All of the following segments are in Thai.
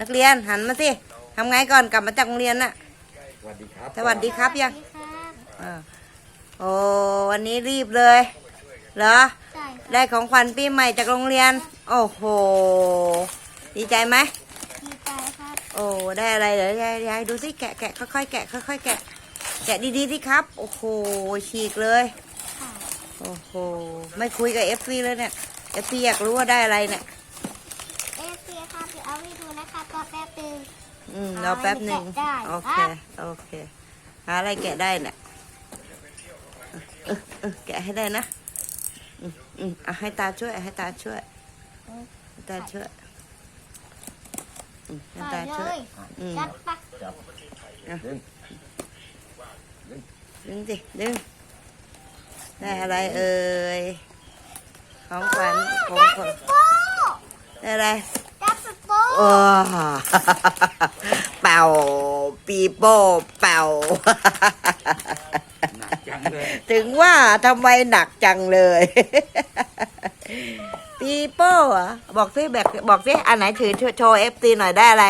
นักเรียนหันมาสิทำไงก่อนกลับมาจากโรงเรียนน่ะ สวัสดีครับสวัสดีครับยังสวัสดีครับอ่าโอ้วันนี้รีบเลย เหรอ ใช่ครับได้ของขวัญปีใหม่จากโรงเรียน โอ้โห ดีใจไหม ดีใจครับโอ้ ได้อะไรเดี๋ยวยายยายดูสิแกะแกะค่อยๆแกะค่อยๆแกะ แกะดีๆสิครับ โอ้โห ฉีกเลย ค่ะโอ้โห ไม่คุยกับเอฟซีเลยเนี่ย เอฟซีอยากรู้ว่าได้อะไรเนี่ย เอฟซีครับเดี๋ยวเอาให้ดูนะครับก็แป๊บนึง อืมหารอแป๊บหนึ่งอะไรแกะได้โอเคครับโอเคหาอะไรแกะได้เนี่ยเออเออแกะให้ได้นะอืมอืมอะให้ตาช่วยให้ตาช่วยให้ตาช่วยอืมให้ใส่ตาเลช่วยยอืมจัดปะจับดึงดึงสิดึงได้อะไรเอ่ยของขวัญของขวัญโป้ได้อะไร จับโป้โอ้เป่าปีโป้เป่า หนักจังเลยถึงว่าทำไมหนักจังเลย ปีโป้เหรอบอกซิแบกบอกซิอันไหนถือโชว์เอฟซีหน่อยได้อะไร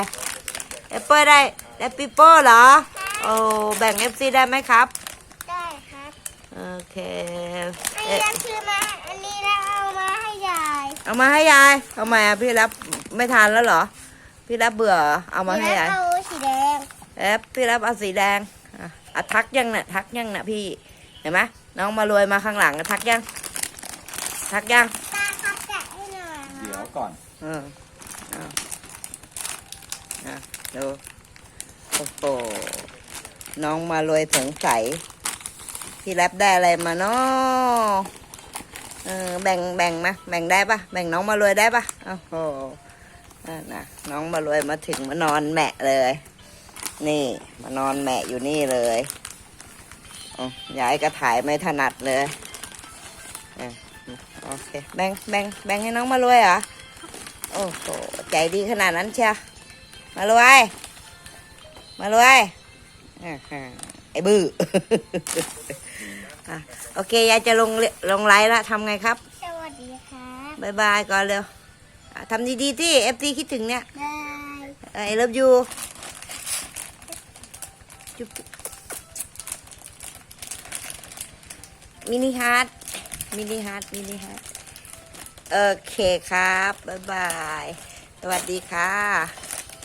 เอปเปิลได้ได้ปีโป้เหรอ โอ้แบ่งเอฟซีได้ไหมครับ ได้ครับ โอเคอันเอ๊ะนี้คือมา อันนี้เราเอามาให้ยาย เอามาให้ยายทำไมอะพี่รับไม่ทานแล้วเหรอ พี่รับเบื่อเหรอเอามาให้ยายเอาสีแดงเอฟพี่รับเอาสีแดงอะอะทักยังน่ะทักยังน่ะพี่เห็นไหมน้องมารวยมาข้างหลังอะทักยัง ทักยังตาครับแกะให้หน่อยคเดี๋ยรัวบก่อนเออเอาอะดูโอ้โหน้องมารวยสงสัยพี่รับได้อะไรมาเนาะเออแบ่งแบ่งมาแบ่งได้ปะแบ่งน้องมารวยได้ปะโอ้โห นั่นนะน้องมารวยมาถึงมานอนแหมะเลย นี่มานอนแหมะอยู่นี่เลยอ๋อยายก็ถ่ายไม่ถนัดเลยเออโอเคแบ่งแบ่งแบ่งให้น้องมารวยเหรอโอ้โหใจดีขนาดนั้นเชียวมารวย มารวยอ่าฮะไอ้บื้ออะโอเคยายจะลงเลลงไลน์ละทำไงครับ สวัสดีครับบายบายก่อนเร็ว อะทำดีๆที่เอฟซีคิดถึงเนี่ยได้ไอ้เลิฟยูจุ๊บจุ๊บมินิฮาร์ดมินิฮาร์ดมินิฮาร์ดโอเคครับ บ๊ายบาย สวัสดีค่ะ